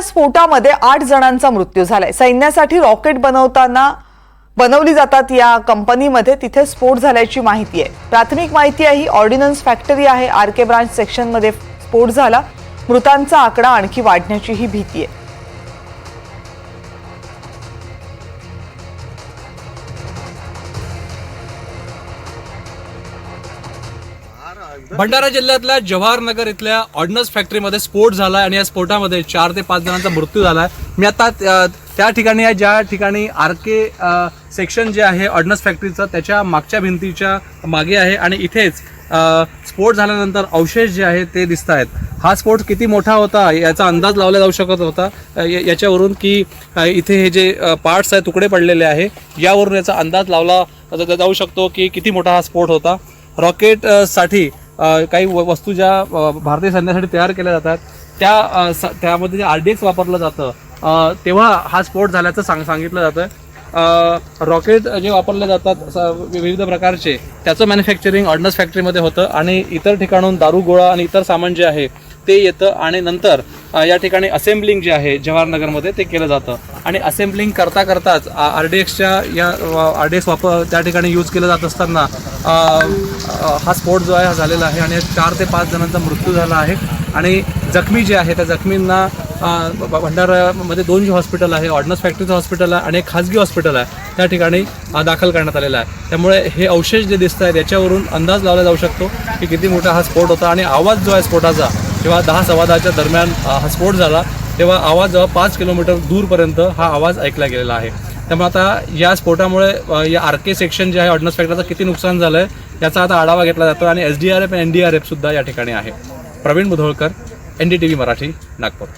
स्फोटामध्ये आठ जणांचा मृत्यू झालाय. सैन्यासाठी रॉकेट बनवताना बनवली जातात या कंपनीमध्ये. तिथे स्फोट झाल्याची माहिती आहे. प्राथमिक माहिती आहे ही ऑर्डिनन्स फॅक्टरी आहे. आर के ब्रांच सेक्शनमध्ये स्फोट झाला. मृतांचा आकडा आणखी वाढण्याची ही भीती आहे. भंडारा जिल्ह्यातल्या जवाहरनगर इथल्या ऑर्डनन्स फॅक्टरीमध्ये स्फोट झाला आणि या स्फोटामध्ये चार ते पाच जणांचा मृत्यू झाला आहे मी आता त्या- ठिकाणी आहे ज्या ठिकाणी आर के सेक्शन जे आहे ऑर्डनन्स फॅक्टरीचं त्याच्या मागच्या भिंतीच्या मागे आहे आणि इथेच स्फोट झाल्यानंतर अवशेष जे आहे ते दिसत आहेत हा स्फोट किती मोठा होता याचा अंदाज लावला जाऊ शकत होता. या- याच्यावरून की इथे हे जे पार्ट्स आहे तुकडे पडलेले आहे यावरून याचा अंदाज लावला जाऊ शकतो की किती मोठा हा स्फोट होता. रॉकेटसाठी काही व- वस्तू ज्या भारतीय सैन्यासाठी तयार केल्या जातात त्या स- त्यामध्ये जे आर डी एक्स वापरलं जातं तेव्हा हा स्फोट झाल्याचं सांग सांगितलं जातं रॉकेट जे वापरले जातात स- विविध प्रकारचे त्याचं मॅन्युफॅक्चरिंग ऑर्डनन्स फॅक्टरीमध्ये होतं आणि इतर ठिकाणून दारू गोळा आणि इतर सामान जे आहे ते येतं आणि नंतर या ठिकाणी असेंब्लिंग जे आहे जवाहरनगरमध्ये ते केलं जातं. आणि असेंब्लिंग करता करताच आर डी एक्सच्या या आर डी एक्स वापर त्या ठिकाणी यूज केलं जात असताना हा स्फोट जो आहे हा झालेला आहे आणि चार ते पाच जणांचा मृत्यू झाला आहे. आणि जखमी जे आहे त्या जखमींना भंडारामध्ये दोन जे हॉस्पिटल आहे ऑर्डनन्स फॅक्टरीचं हॉस्पिटल आहे आणि एक खाजगी हॉस्पिटल आहे त्या ठिकाणी दाखल करण्यात आलेलं आहे. त्यामुळे हे अवशेष जे दिसत आहेत याच्यावरून अंदाज लावला जाऊ शकतो की किती मोठा हा स्फोट होता आणि आवाज जो आहे स्फोटाचा जेव्हा दहा सव्वा दहाच्या दरम्यान हा स्फोट झाला तेव्हा आवाज पाच किलोमीटर दूरपर्यंत हा आवाज ऐकला गेलेला आहे. त्यामुळे आता या स्फोटामुळे या आर के सेक्शन जे आहे ऑर्डनन्स फॅक्टरीचं किती नुकसान झालं आहे याचा आता आढावा घेतला जातो आणि S D R F N D R F सुद्धा या ठिकाणी आहे. Praveen Mudholkar N D T V Marathi Nagpur.